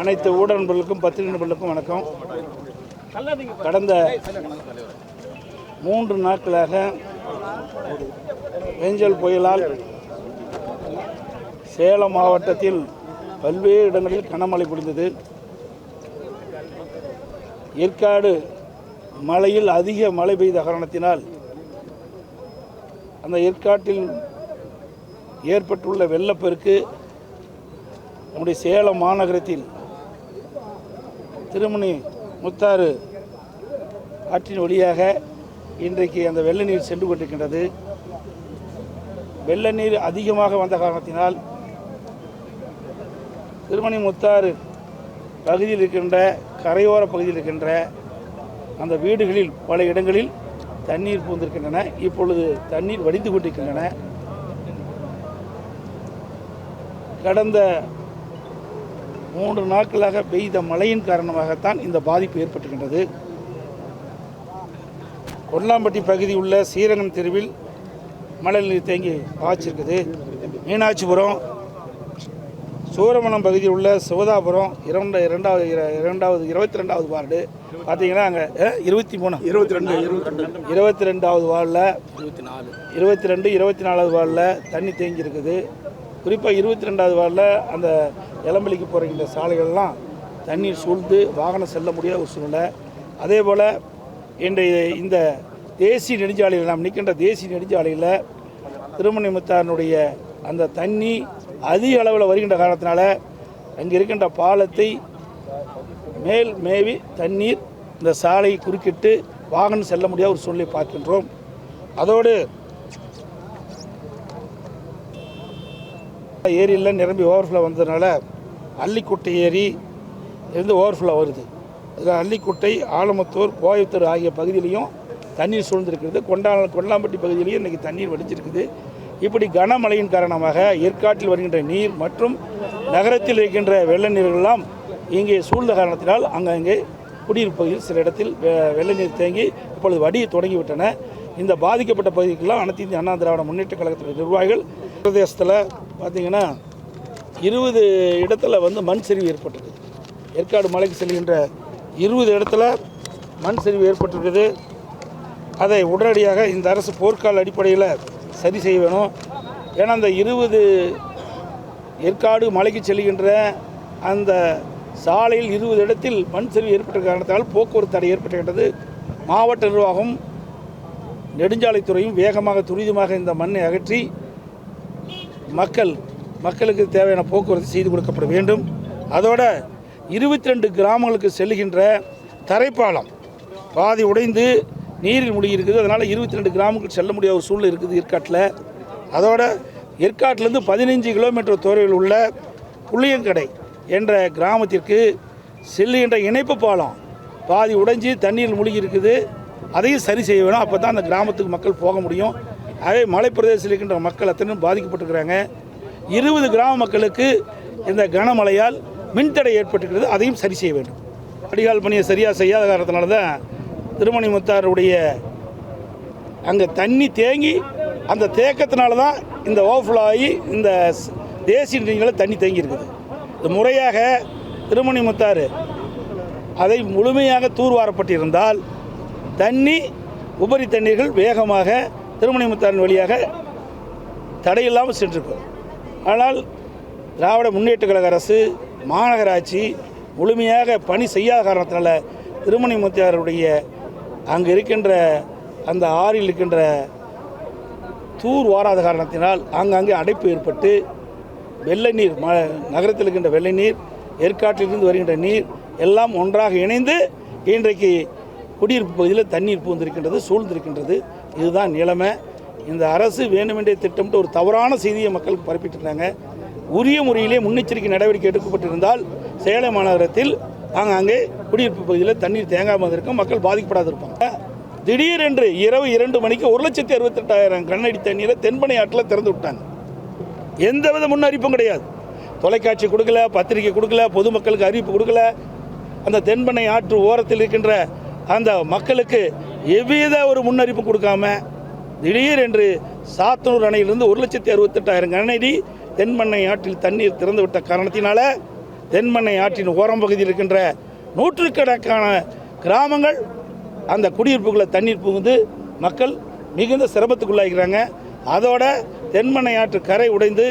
அனைத்து ஊடக நண்பர்களுக்கும் பத்திரிகை நண்பர்களுக்கும் வணக்கம். கடந்த மூன்று நாட்களாக ஏஞ்சல் புயலால் சேலம் மாவட்டத்தில் பல்வேறு இடங்களில் கனமழை பொழிந்தது. ஏற்காடு மழையில் அதிக மழை பெய்த காரணத்தினால் அந்த ஏற்காட்டில் ஏற்பட்டுள்ள வெள்ளப்பெருக்கு நம்முடைய சேலம் மாநகரத்தில் திருமணி முத்தாறு ஆற்றின் வழியாக இன்றைக்கு அந்த வெள்ள நீர் சென்று கொண்டிருக்கின்றது. வெள்ள நீர் அதிகமாக வந்த காரணத்தினால் திருமணி முத்தாறு பகுதியில் இருக்கின்ற கரையோர பகுதியில் இருக்கின்ற அந்த வீடுகளில் பல இடங்களில் தண்ணீர் பூந்திருக்கின்றன இப்பொழுது தண்ணீர் வடிந்து கொண்டிருக்கின்றன. கடந்த மூன்று நாட்களாக பெய்த மழையின் காரணமாகத்தான் இந்த பாதிப்பு ஏற்பட்டுகின்றது கொல்லாம்பட்டி பகுதி உள்ள சீரகன் தெருவில் மழை நீர் தேங்கி பாய்ச்சிருக்குது. மீனாட்சிபுரம் சூரமணம் பகுதியில் உள்ள சிவதாபுரம் இரண்டு இரண்டாவது இர- இரண்டாவது இருபத்தி ரெண்டாவது வார்டு. பார்த்தீங்கன்னா அங்கே இருபத்தி மூணு. இருபத்தி ரெண்டு இருபத்தி ரெண்டு. இருபத்தி ரெண்டாவது வார்டில் இருபத்தி நாலு இருபத்தி ரெண்டு இருபத்தி நாலாவது வார்டில் தண்ணி தேங்கி இருக்குது குறிப்பாக இருபத்தி ரெண்டாவது வாரில் அந்த இளம்பலிக்கு போகிற சாலைகள்லாம் தண்ணீர் சூழ்ந்து வாகனம் செல்ல முடியாத ஒரு சூழ்நிலை. அதே போல் இன்றைய இந்த தேசிய நெடுஞ்சாலையில் நாம் நிற்கின்ற தேசிய நெடுஞ்சாலையில் திருமணிமுத்தாரனுடைய அந்த தண்ணி அதிக அளவில் வருகின்ற காரணத்தினால அங்கே இருக்கின்ற பாலத்தை மேல் மேவி தண்ணீர் இந்த சாலையை குறுக்கிட்டு வாகனம் செல்ல முடியாத ஒரு சூழ்நிலை பார்க்கின்றோம். அதோடு ஏரியில் நிரம்பி ஓவர்ஃப்ளோ வந்ததுனால அள்ளிக்குட்டை ஏரி இருந்து ஓவர்ஃப்ளோ வருது. இதில் அள்ளிக்குட்டை ஆலமத்தூர் கோயத்தூர் ஆகிய பகுதியிலையும் தண்ணீர் சூழ்ந்திருக்கிறது. கொண்டா கொண்டாம்பட்டி பகுதியிலையும் இன்றைக்கி தண்ணீர் வடிச்சிருக்குது இப்படி கனமழையின் காரணமாக ஏற்காட்டில் வருகின்ற நீர் மற்றும் நகரத்தில் இருக்கின்ற வெள்ள நீர்களெல்லாம் இங்கே சூழ்ந்த காரணத்தினால் அங்கங்கே குடியிருப்பு பகுதியில் சில இடத்தில் வெ- வெள்ள நீர் தேங்கி இப்பொழுது வடிய தொடங்கிவிட்டன. இந்த பாதிக்கப்பட்ட பகுதிக்கெல்லாம் அனைத்து இந்திய அண்ணா திராவிட முன்னேற்ற கழகத்தின் நிர்வாகிகள் பிரதேசத்தில் பார்த்திங்கன்னா இருபது இடத்துல வந்து மண் சரிவு ஏற்பட்டிருக்குது. ஏற்காடு மலைக்கு செல்கின்ற இருபது இடத்துல மண் சரிவு ஏற்பட்டிருக்குது. அதை உடனடியாக இந்த அரசு போர்க்கால அடிப்படையில் சரி செய்ய வேணும். ஏன்னா அந்த இருபது ஏற்காடு மலைக்கு செல்கின்ற அந்த சாலையில் இருபது இடத்தில் மண் சரிவு ஏற்பட்ட காரணத்தால் போக்குவரத்து தடை ஏற்பட்டுகின்றது மாவட்ட நிர்வாகம் நெடுஞ்சாலைத்துறையும் வேகமாக துரிதமாக இந்த மண்ணை அகற்றி மக்கள் மக்களுக்கு தேவையான போக்குவரத்து செய்து கொடுக்கப்பட வேண்டும். அதோட இருபத்தி ரெண்டு கிராமங்களுக்கு செல்லுகின்ற தரைப்பாலம். பாதி உடைந்து நீரில் மூழ்கி இருக்குது. அதனால் இருபத்தி ரெண்டு கிராமங்களுக்கு செல்ல முடியாத ஒரு சூழ்நிலை இருக்குது ஏற்காட்டில். அதோட ஏற்காட்டிலேருந்து பதினைஞ்சு கிலோமீட்டர் தொலைவில் உள்ள புளியங்கடை என்ற கிராமத்திற்கு செல்லுகின்ற இணைப்பு பாலம் பாதி உடைஞ்சு தண்ணீர் மூழ்கி இருக்குது. அதையும் சரி செய்ய வேணும். அப்போ தான் அந்த கிராமத்துக்கு மக்கள் போக முடியும். அதே மலைப்பிரதேசத்தில் இருக்கின்ற மக்கள் அத்தனை பாதிக்கப்பட்டிருக்கிறாங்க. இருபது கிராம மக்களுக்கு இந்த கனமழையால் மின்தடை ஏற்பட்டுக்கிறது அதையும் சரி செய்ய வேண்டும். வடிகால் பணியை சரியாக செய்யாத காரணத்தினால தான் திருமணி முத்தாருடைய அங்கே தண்ணி தேங்கி அந்த தேக்கத்தினால தான் இந்த ஓவர்ஃப்ளோ ஆகி இந்த தேசிய நீர்நிலை தண்ணி தேங்கி இருக்குது இது முறையாக திருமணி முத்தாறு அதை முழுமையாக தூர்வாரப்பட்டிருந்தால் தண்ணி உபரி தண்ணீர்கள் வேகமாக திருமணி முத்தாரின் வழியாக தடையில்லாமல் சென்றிருக்கும் ஆனால் திராவிட முன்னேற்ற கழக அரசு மாநகராட்சி முழுமையாக பணி செய்யாத காரணத்தினால திருமணி முத்தியாருடைய அங்கே இருக்கின்ற அந்த ஆறில் இருக்கின்ற தூர் வாராத காரணத்தினால் ஆங்காங்கே அடைப்பு ஏற்பட்டு வெள்ளை நீர் ம நகரத்தில் இருக்கின்ற வெள்ளை நீர் ஏற்காட்டிலிருந்து வருகின்ற நீர் எல்லாம் ஒன்றாக இணைந்து இன்றைக்கு குடியிருப்பு பகுதியில் தண்ணீர் பூந்திருக்கின்றது சூழ்ந்திருக்கின்றது. இதுதான் நிலைமை. இந்த அரசு வேண்டுமென்றே திட்டம்ட்டு ஒரு தவறான செய்தியை மக்களுக்கு பரப்பிட்டுருக்காங்க. உரிய முறையிலே முன்னெச்சரிக்கை நடவடிக்கை எடுக்கப்பட்டிருந்தால் சேலம் மாநகரத்தில் ஆங்காங்கே குடியிருப்பு பகுதியில் தண்ணீர் தேங்காமல் இருக்கும் மக்கள் பாதிக்கப்படாது இருப்பாங்க திடீரென்று இரவு இரண்டு மணிக்கு ஒரு லட்சத்தி அறுபத்தெட்டாயிரம் கண்ணடி தண்ணீரை தென்பனை ஆற்றில் திறந்து விட்டாங்க. எந்தவித முன்னறிப்பும் கிடையாது. தொலைக்காட்சி கொடுக்கல பத்திரிக்கை கொடுக்கல பொதுமக்களுக்கு அறிவிப்பு கொடுக்கல. அந்த தென்பனை ஆற்று ஓரத்தில் இருக்கின்ற அந்த மக்களுக்கு எவ்வித ஒரு முன்னறிப்பு கொடுக்காம திடீரென்று சாத்தனூர் அணையிலிருந்து ஒரு லட்சத்தி அறுபத்தெட்டாயிரம் கனஅடி தென்மண்ணை ஆற்றில் தண்ணீர் திறந்துவிட்ட காரணத்தினால தென்மண்ணை ஆற்றின் ஓரம் பகுதியில் இருக்கின்ற நூற்றுக்கணக்கான கிராமங்கள் அந்த குடியிருப்புகளை தண்ணீர் புகுந்து மக்கள் மிகுந்த சிரமத்துக்குள்ளாகிறாங்க. அதோட தென்மண்ணை ஆற்று கரை உடைந்து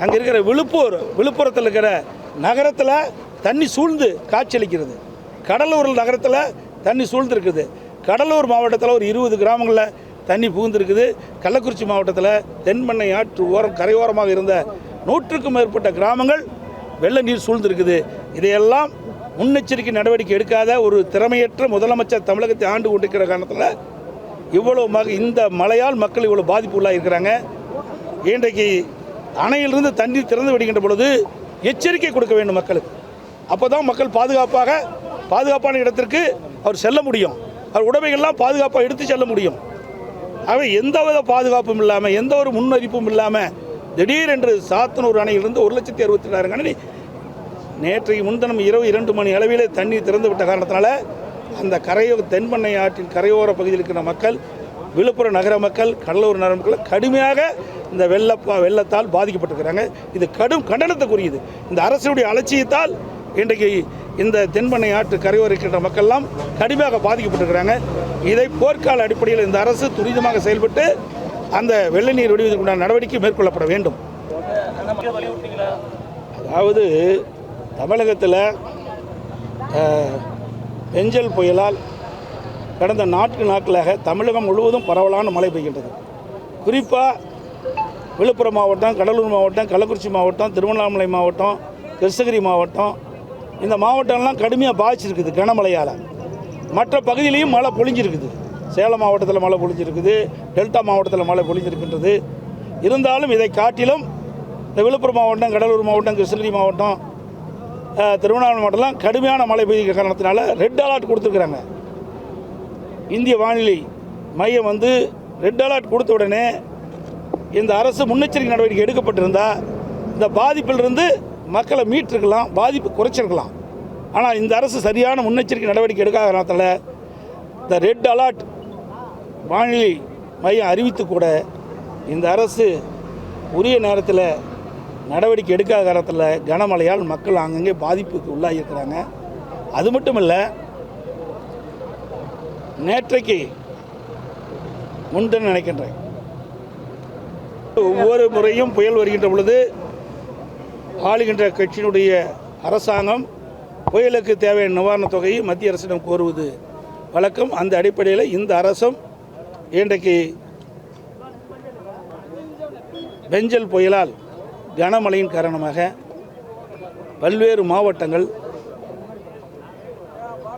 அங்கே இருக்கிற விழுப்பூர் விழுப்புரத்தில் இருக்கிற நகரத்தில் தண்ணி சூழ்ந்து காட்சியளிக்கிறது. கடலூர் நகரத்தில் தண்ணி சூழ்ந்துருக்குது. கடலூர் மாவட்டத்தில் ஒரு இருபது கிராமங்களில் தண்ணி புகுந்திருக்குது. கள்ளக்குறிச்சி மாவட்டத்தில் தென்மண்ணை ஆற்று ஓரம் கரையோரமாக இருந்த நூற்றுக்கும் மேற்பட்ட கிராமங்கள் வெள்ள நீர் சூழ்ந்திருக்குது. இதையெல்லாம் முன்னெச்சரிக்கை நடவடிக்கை எடுக்காத ஒரு திறமையற்ற முதலமைச்சர் தமிழகத்தை ஆண்டு கொண்டிருக்கிற காரணத்தில் இவ்வளவு மக இந்த மழையால் மக்கள் இவ்வளோ பாதிப்பு உள்ளாயிருக்கிறாங்க இன்றைக்கு அணையிலிருந்து தண்ணீர் திறந்து விடுகின்ற பொழுது எச்சரிக்கை கொடுக்க வேண்டும் மக்களுக்கு. அப்போ தான் மக்கள் பாதுகாப்பாக பாதுகாப்பான இடத்திற்கு அவர் செல்ல முடியும். உடைமைகள்லாம் பாதுகாப்பாக எடுத்து செல்ல முடியும். ஆகவே எந்தவித பாதுகாப்பும் இல்லாமல் எந்த ஒரு முன்னறிப்பும் இல்லாமல் திடீரென்று சாத்தனூர் அணையிலிருந்து ஒரு லட்சத்தி அறுபத்தி ரெண்டாயிரம் கணனி நேற்றைக்கு முன்தினம் இரவு இரண்டு மணி அளவிலே தண்ணீர் திறந்து விட்ட காரணத்தினால அந்த கரையோ தென்பண்ணை ஆற்றின் கரையோர பகுதியில் இருக்கிற மக்கள் விழுப்புரம் நகர மக்கள் கடலூர் நகர மக்கள் கடுமையாக இந்த வெள்ளப்பா வெள்ளத்தால் பாதிக்கப்பட்டிருக்கிறாங்க. இது கடும் கண்டனத்துக்குரியது. இந்த அரசுடைய அலட்சியத்தால் இன்றைக்கு இந்த தென்பண்ணை ஆற்று கரையோரிக்கின்ற மக்கள்லாம் கடுமையாக பாதிக்கப்பட்டிருக்கிறாங்க. இதை போர்க்கால அடிப்படையில் இந்த அரசு துரிதமாக செயல்பட்டு அந்த வெள்ள நீர் விடுவதற்குண்டான நடவடிக்கை மேற்கொள்ளப்பட வேண்டும். அதாவது தமிழகத்தில் பெஞ்சல் புயலால் கடந்த நான்கு நாட்களாக தமிழகம் முழுவதும் பரவலான மழை பெய்கின்றது. குறிப்பாக விழுப்புரம் மாவட்டம் கடலூர் மாவட்டம் கள்ளக்குறிச்சி மாவட்டம் திருவண்ணாமலை மாவட்டம் கிருஷ்ணகிரி மாவட்டம் இந்த மாவட்டம்லாம் கடுமையாக பாதிச்சிருக்குது கனமழையால். மற்ற பகுதியிலையும் மழை பொழிஞ்சிருக்குது. சேலம் மாவட்டத்தில் மழை பொழிஞ்சிருக்குது. டெல்டா மாவட்டத்தில் மழை பொழிஞ்சிருக்கின்றது. இருந்தாலும் இதை காட்டிலும் இந்த விழுப்புரம் மாவட்டம் கடலூர் மாவட்டம் கிருஷ்ணகிரி மாவட்டம் திருவண்ணாமலை மாவட்டம்லாம் கடுமையான மழை பெய்ய காரணத்தினால ரெட் அலர்ட் கொடுத்துருக்குறாங்க. இந்திய வானிலை மையம் வந்து ரெட் அலர்ட் கொடுத்த உடனே இந்த அரசு முன்னெச்சரிக்கை நடவடிக்கை எடுக்கப்பட்டிருந்தால் இந்த பாதிப்பிலிருந்து மக்களை மீட்டிருக்கலாம் பாதிப்பு குறைச்சிருக்கலாம். ஆனால் இந்த அரசு சரியான முன்னெச்சரிக்கை நடவடிக்கை எடுக்காத காரணத்தில் இந்த ரெட் அலர்ட் வானிலை மையம் அறிவித்து கூட இந்த அரசு உரிய நேரத்தில் நடவடிக்கை எடுக்காத காலத்தில் கனமழையால் மக்கள் அங்கங்கே பாதிப்புக்கு உள்ளாகியிருக்கிறாங்க அது மட்டும் இல்லை நேற்றைக்கு முன்தினம் நினைக்கின்றேன். ஒவ்வொரு முறையும் புயல் வருகின்ற பொழுது ஆளுகின்ற கட்சியினுடைய அரசாங்கம் புயலுக்கு தேவையான நிவாரணத் தொகையை மத்திய அரசிடம் கோருவது வழக்கம். அந்த அடிப்படையில் இந்த அரசும் இன்றைக்கு பெஞ்சல் புயலால் கனமழையின் காரணமாக பல்வேறு மாவட்டங்கள்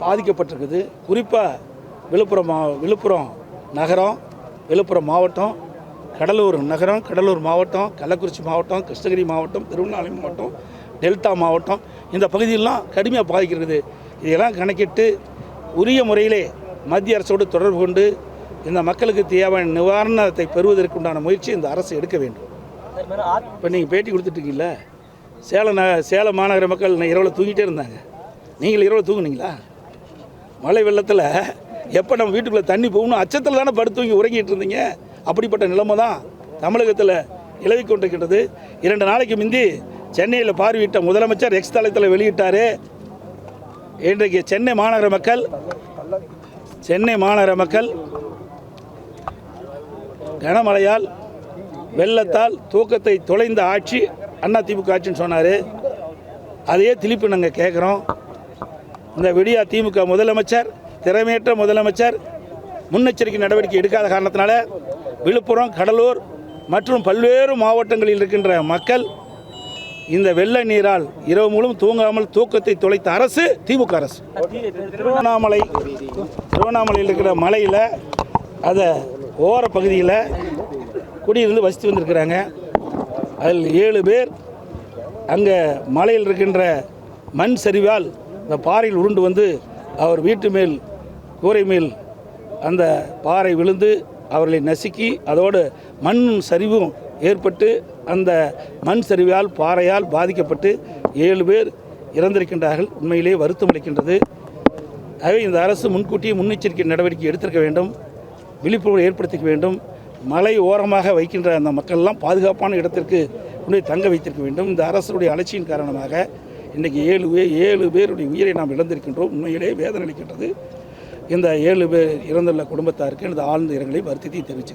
பாதிக்கப்பட்டிருக்குது. குறிப்பாக விழுப்புரம் மா விழுப்புரம் நகரம் விழுப்புரம் மாவட்டம் கடலூர் நகரம் கடலூர் மாவட்டம் கள்ளக்குறிச்சி மாவட்டம் கிருஷ்ணகிரி மாவட்டம் திருவண்ணாமலை மாவட்டம் டெல்டா மாவட்டம் இந்த பகுதியெல்லாம் கடுமையாக பாதிக்கிறது. இதெல்லாம் கணக்கிட்டு உரிய முறையிலே மத்திய அரசோடு தொடர்பு கொண்டு இந்த மக்களுக்கு தேவையான நிவாரணத்தை பெறுவதற்குண்டான முயற்சி இந்த அரசு எடுக்க வேண்டும். இப்போ நீங்கள் பேட்டி கொடுத்துட்ருக்கீங்கள சேலம் ந சேலம் மாநகர மக்கள் இரவில் தூங்கிட்டே இருந்தாங்க. நீங்கள் இரவில் தூங்குனீங்களா? மழை வெள்ளத்தில் எப்போ நம்ம வீட்டுக்குள்ளே தண்ணி போகணும் அச்சத்தில் தானே படுத்து தூங்கி உறங்கிட்டு இருந்தீங்க? அப்படிப்பட்ட நிலைமை தான் தமிழகத்தில் நிலவி கொண்டிருக்கின்றது. இரண்டு நாளைக்கு முந்தி சென்னையில் பார்வையிட்ட முதலமைச்சர் எக்ஸ் தளத்தில் வெளியிட்டார். இன்றைக்கு சென்னை மாநகர மக்கள் சென்னை மாநகர மக்கள் கனமழையால் வெள்ளத்தால் தூக்கத்தை தொலைந்த ஆட்சி அண்ணா திமுக ஆட்சின்னு சொன்னார். அதையே திருப்பி நாங்கள் கேட்குறோம் இந்த விடியா திமுக முதலமைச்சர் திறமையற்ற முதலமைச்சர் முன்னெச்சரிக்கை நடவடிக்கை எடுக்காத காரணத்தினால விழுப்புரம் கடலூர் மற்றும் பல்வேறு மாவட்டங்களில் இருக்கின்ற மக்கள் இந்த வெள்ள நீரால் இரவு முழுவதும் தூங்காமல் தூக்கத்தை தொலைத்த அரசு திமுக அரசு. திருவண்ணாமலை திருவண்ணாமலையில் இருக்கிற மலையில் அதை ஓர பகுதியில் குடியிருந்து வசித்து வந்திருக்கிறாங்க. அதில் ஏழு பேர் அங்கே மலையில் இருக்கின்ற மண் சரிவால் இந்த பாறையில் உருண்டு வந்து அவர் வீட்டு மேல் கூரை மேல் அந்த பாறை விழுந்து அவர்களை நசுக்கி அதோடு மண் சரிவும் ஏற்பட்டு அந்த மண் சரிவால் பாறையால் பாதிக்கப்பட்டு ஏழு பேர் இறந்திருக்கின்றார்கள். உண்மையிலே வருத்தம் அளிக்கின்றது. ஆகவே இந்த அரசு முன்கூட்டியே முன்னெச்சரிக்கை நடவடிக்கை எடுத்திருக்க வேண்டும். விழிப்புணர்வு ஏற்படுத்திக்க வேண்டும். மலை ஓரமாக வைக்கின்ற அந்த மக்கள்லாம் பாதுகாப்பான இடத்திற்கு கொண்டு தங்க வைத்திருக்க வேண்டும். இந்த அரசுடைய அலட்சியின் காரணமாக இன்றைக்கி ஏழு பேர் ஏழு பேருடைய உயிரை நாம் இழந்திருக்கின்றோம். உண்மையிலே வேதனை அளிக்கின்றது. இந்த ஏழு பேர் இறந்துள்ள குடும்பத்தாருக்கு எனது ஆழ்ந்த இரங்கலை வருத்தத்தை தெரிவிச்சுக்கிறேன்.